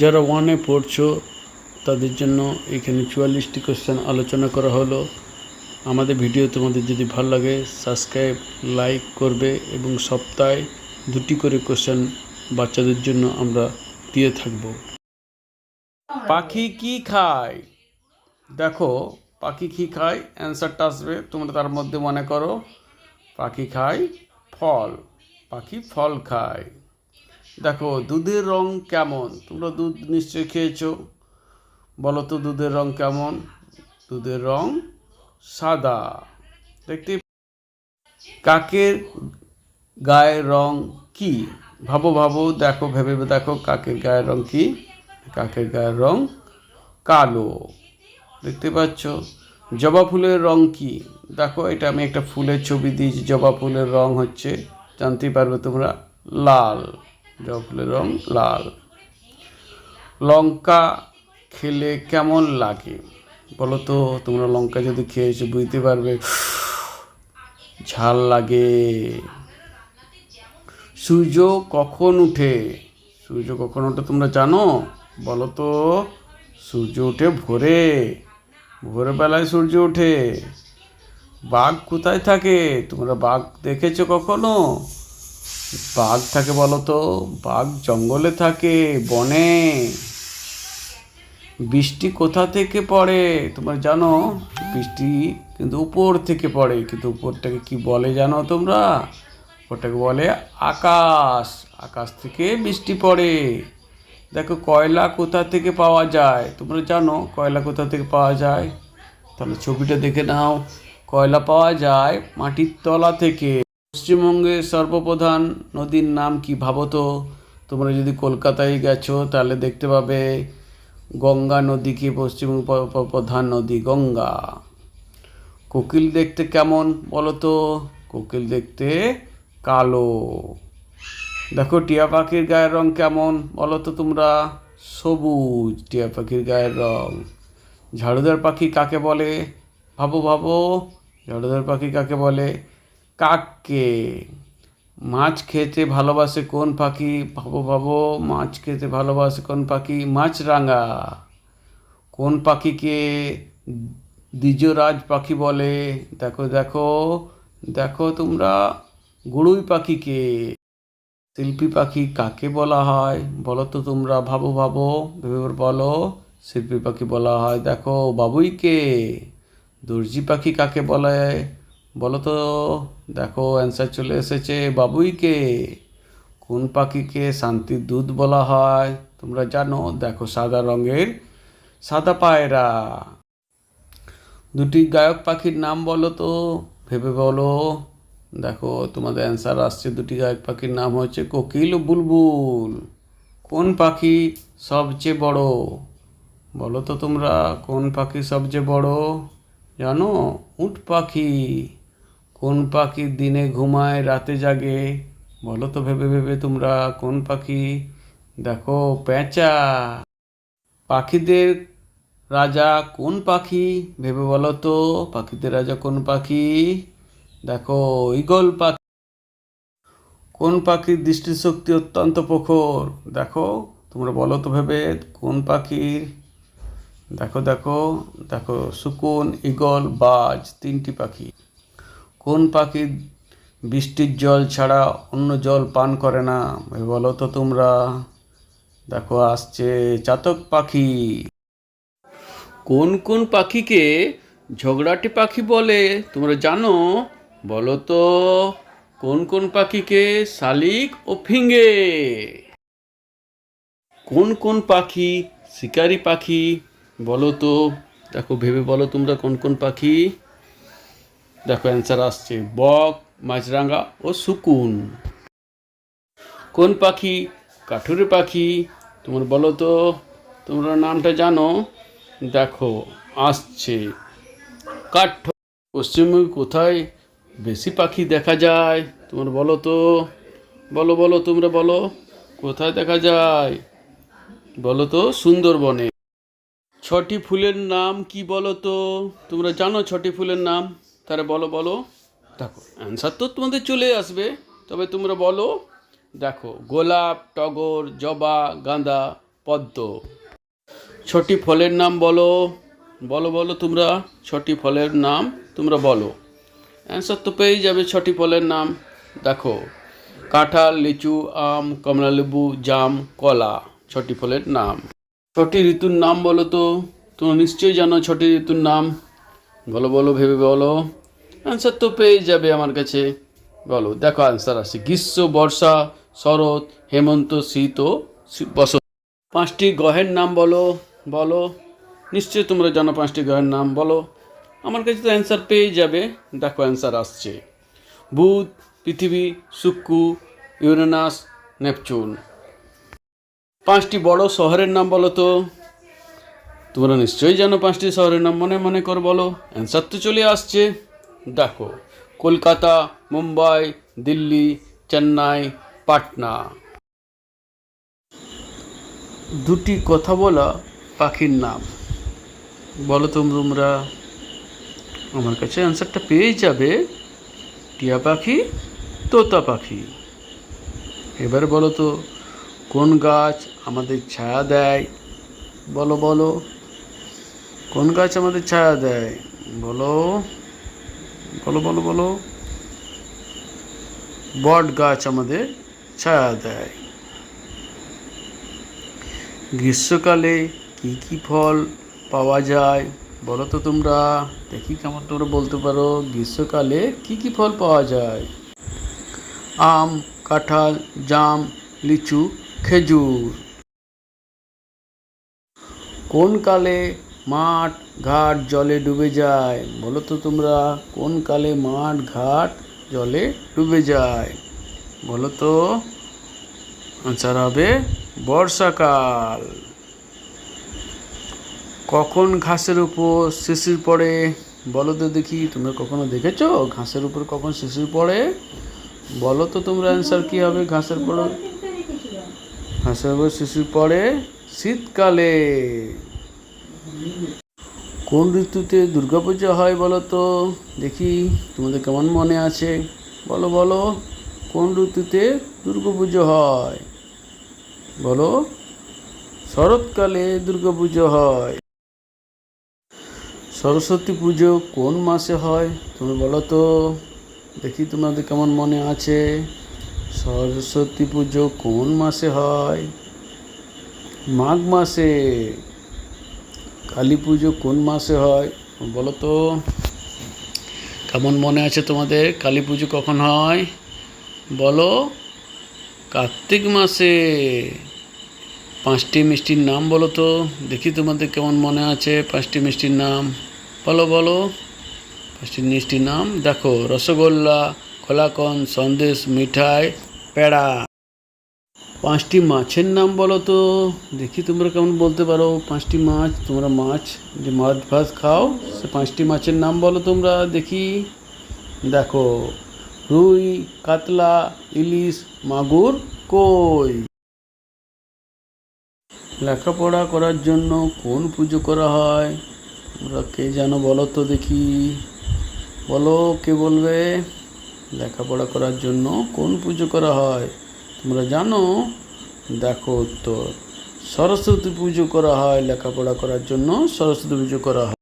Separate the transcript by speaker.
Speaker 1: যারা ওয়ানে পড়ছো, তাদের জন্য এখানে চুয়াল্লিশটি কোশ্চেন আলোচনা করা হলো। আমাদের ভিডিও তোমাদের যদি ভালো লাগে সাবস্ক্রাইব লাইক করবে এবং সপ্তাহে দুটি করে কোশ্চেন বাচ্চাদের জন্য আমরা দিয়ে থাকব। পাখি কি খায়? দেখো, পাখি কি খায়? অ্যান্সারটা আসবে, তোমরা তার মধ্যে মনে করো। পাখি খায় ফল, পাখি ফল খায়। দেখো, দুধের রং কেমন? তোমরা দুধ নিশ্চয়ই খেয়েছো। বলো তো, দুধের রং কেমন? দুধের রং সাদা। দেখতে কাকের গায়ের রং কি? ভাবো ভাবো, দেখো, ভেবে দেখো, কাকের গায়ের রং কি? কাকের গায়ের রং কালো। দেখতে পাচ্ছ? জবা ফুলের রং কি? দেখো, এটা আমি একটা ফুলের ছবি দিয়েছি। জবা ফুলের রং হচ্ছে, জানতেই পারবে তোমরা, লাল। জবা ফুলের রং লাল। লঙ্কা খেলে কেমন লাগে? বলো তো তোমরা লঙ্কা যদি খেয়েছো, বুঝতে পারবে। ঝাল লাগে। সূর্য কখন উঠে? সূর্য কখন ওঠে তোমরা জানো? বলো তো সূর্য ওঠে ভোরে। ভোরবেলায় সূর্য ওঠে। বাঘ কোথায় থাকে? তোমরা বাঘ দেখেছ কখনো? বাঘ থাকে বলো তো বাঘ জঙ্গলে থাকে, বনে। বৃষ্টি কোথা থেকে পড়ে? তোমরা জানো, বৃষ্টি কিন্তু উপর থেকে পড়ে। কিন্তু উপরটাকে কি বলে জানো তোমরা? ওটাকে বলে আকাশ। আকাশ থেকে বৃষ্টি পড়ে। দেখো, কয়লা কোথা থেকে পাওয়া যায়? তোমরা জানো, কয়লা কোথা থেকে পাওয়া যায়? তাহলে ছবিটা দেখে নাও। কয়লা পাওয়া যায় মাটির তলা থেকে। পশ্চিমবঙ্গের সর্বপ্রধান নদীর নাম কি ভাবো তো তোমরা যদি কলকাতায় গেছো, তাহলে দেখতে পাবে গঙ্গা নদীকে পশ্চিমবঙ্গ প্রধান নদী? গঙ্গা। কোকিল দেখতে কেমন বলো তো কোকিল দেখতে কালো। দেখো, টিয়া পাখির গায়ের রং কেমন বলো তো তোমরা? সবুজ টিয়া পাখির গায়ের রং। ঝাড়ুদার পাখি কাকে বলে? ভাবো ভাবো। ঝাড়ুদার পাখি কাকে বলে? কাককে? মাছ খেতে ভালোবাসে কোন পাখি? ভাবো ভাবো মাছ খেতে ভালোবাসে কোন পাখি? মাছরাঙা। কোন পাখিকে দ্বিজরাজ পাখি বলে? দেখো দেখো দেখো তোমরা গুড়ুই পাখিকে। শিল্পী পাখি কাকে বলা হয়? বলো তো তোমরা, ভাবো ভাবো। ভেবে বলো, শিল্পী পাখি বলা হয়, দেখো, বাবুইকে। দর্জি পাখি কাকে বলে? বলো তো দেখো অ্যান্সার চলে এসেছে, বাবুইকে। কোন পাখিকে শান্তির দুধ বলা হয়? তোমরা জানো, দেখো, সাদা রঙের সাদা পায়রা। দুটি গায়ক পাখির নাম বলো তো ভেবে বলো, দেখো, তোমাদের অ্যান্সার আসছে। দুটি গায়ক পাখির নাম হচ্ছে কোকিল ও বুলবুল। কোন পাখি সবচেয়ে বড়? বলো তো তোমরা, কোন পাখি সবচেয়ে বড়? জানো, উট পাখি। কোন পাখি দিনে ঘুমায়, রাতে জাগে? বলো তো ভেবে ভেবে তোমরা, কোন পাখি? দেখো পেঁচা পাখিদের রাজা কোন পাখি? ভেবে বলো তো, পাখিদের রাজা কোন পাখি? দেখো, ঈগল পাখি। কোন পাখির দৃষ্টিশক্তি অত্যন্ত প্রখর? দেখো, তোমরা বলো তো ভেবে, কোন পাখির? দেখো দেখো দেখো, শুকুন, ঈগল, বাজ, তিনটি পাখি। কোন পাখি বৃষ্টির জল ছাড়া অন্য জল পান করে না? বলো তো তোমরা। দেখো, আসছে চাতক পাখি। কোন কোন পাখিকে ঝগড়াটে পাখি বলে তোমরা জানো? বলো তো, কোন কোন পাখিকে শালিক ও ফিঙ্গে কোন কোন পাখি শিকারি পাখি? বলো তো, দেখো, ভেবে বলো তোমরা কোন কোন পাখি দেখো অ্যান্সার আসছে। বক মাছরাঙা ও সুকুন। কোন পাখি? কাঠুরে পাখি। তোমার বলো তো, তোমরা নামটা জানো? দেখো, আসছে। কাঠ পশ্চিমবঙ্গে কোথায় বেশি পাখি দেখা যায়? তোমার বলো তো। বলো বলো, তোমরা বলো। কোথায় দেখা যায়? বলো তো, সুন্দরবনে। ছটি ফুলের নাম কি বলো তো? তোমরা জানো ছটি ফুলের নাম? তারা বলো বলো। দেখো। অ্যান্সার তো তোমাদের চলে আসবে তবে তোমরা বলো। দেখো গোলাপ টগর জবা গাঁদা পদ্ম। ছটি ফলের নাম বলো। বলো বলো তোমরা। ছটি ফলের নাম তোমরা বলো। অ্যান্সার তো পেয়েই যাবে ছটি ফলের নাম। দেখো কাঁঠাল লিচু আম কমলালেবু জাম কলা ছটি ফলের নাম। ছটি ঋতুর নাম বলো তো। তোমরা নিশ্চয়ই জানো ছটি ঋতুর নাম। বলো বলো, ভেবে বলো। অ্যান্সার তো পেয়ে যাবে আমার কাছে। বলো, দেখো অ্যান্সার আছে গ্রীষ্ম, বর্ষা, শরৎ, হেমন্ত, শীত ও বসন্ত। পাঁচটি গ্রহের নাম বলো বলো। নিশ্চয়ই তোমরা জানো পাঁচটি গ্রহের নাম, বলো। আমার কাছে তো অ্যান্সার পেয়ে যাবে। দেখো অ্যান্সার আসছে। বুধ, পৃথিবী, শুক্র, ইউরেনাস, নেপচুন। পাঁচটি বড় শহরের নাম বলো তো। তোমরা নিশ্চয়ই জানো পাঁচটি শহরের নাম, মনে মনে কর বলো। অ্যান্সার তো চলে আসছে। দেখো, কলকাতা, মুম্বাই, দিল্লি, চেন্নাই, পাটনা। দুটি কথা বলা পাখির নাম। বলো তো তোমরা। আমার কাছে অ্যান্সারটা পেয়ে যাবে। টিয়া পাখি, তোতা পাখি। এবার বলো তো, কোন গাছ আমাদের ছায়া দেয়? বলো বলো। কোন গাছ আমাদের ছায়া দেয়? বলো। বলো বলো বলো। বট গাছ আমাদের ছায়া দেয়। গ্রীষ্মকালে কি কি ফল পাওয়া যায়? বলো তো তোমরা। দেখি কেমন তোমরা বলতে পারো। গ্রীষ্মকালে কি কি ফল পাওয়া যায়? আম, কাঁঠাল, জাম, লিচু, খেজুর। কোন কালে মাঠ ঘাট জলে ডুবে যায়। বলো তো তোমরা কোন কালে মাঠ ঘাট জলে ডুবে যায়? বলো তো আনসার হবে বর্ষাকাল। কখন ঘাসের উপর শিশির পড়ে? বলো তো দেখি তোমরা কখনো দেখেছ ঘাসের উপর কখন শিশির পড়ে? বলো তো তোমরা অ্যান্সার কী হবে ঘাসের পড়ে ঘাসের উপর শিশির পড়ে শীতকালে। কোন ঋতুতে দুর্গাপূজা হয় বলো তো? দেখি, তোমাদের কেমন মনে আছে? বলো বলো, কোন ঋতুতে দুর্গাপুজো হয়? বলো, শরৎকালে দুর্গাপুজো হয়। সরস্বতী পুজো কোন মাসে হয়? তুমি বলো তো। দেখি, তোমাদের কেমন মনে আছে? সরস্বতী পুজো কোন মাসে হয়? মাঘ মাসে। কালী পুজো কোন মাসে হয়? বলো তো। কেমন মনে আছে তোমাদের? কালী পুজো কখন হয়? বলো। কার্তিক মাসে। পাঁচটি মিষ্টির নাম বলো তো। দেখি তোমাদের কেমন মনে আছে পাঁচটি মিষ্টির নাম। বলো বলো। পাঁচটি মিষ্টির নাম। দেখো, রসগোল্লা, কলাকন, সন্দেশ, মিঠাই, পেড়া। পাঁচটি মাছের নাম বলো তো। দেখি তোমরা কেমন বলতে পারো। পাঁচটি মাছ, তোমরা মাছ, যে মাছ ভাত খাও, সে পাঁচটি মাছের নাম বলো তোমরা। দেখি। দেখো, রুই, কাতলা, ইলিশ, মাগুর কই? লেখাপড়া করার জন্য কোন পুজো করা হয়? তোমরা কে জানো বলো তো দেখি। বলো, কে বলবে? লেখাপড়া করার জন্য কোন পুজো করা হয়? তোমরা জানো, দেখো উত্তর। সরস্বতী পুজো করা হয়, লেখাপড়া করার জন্য সরস্বতী পুজো করা হয়।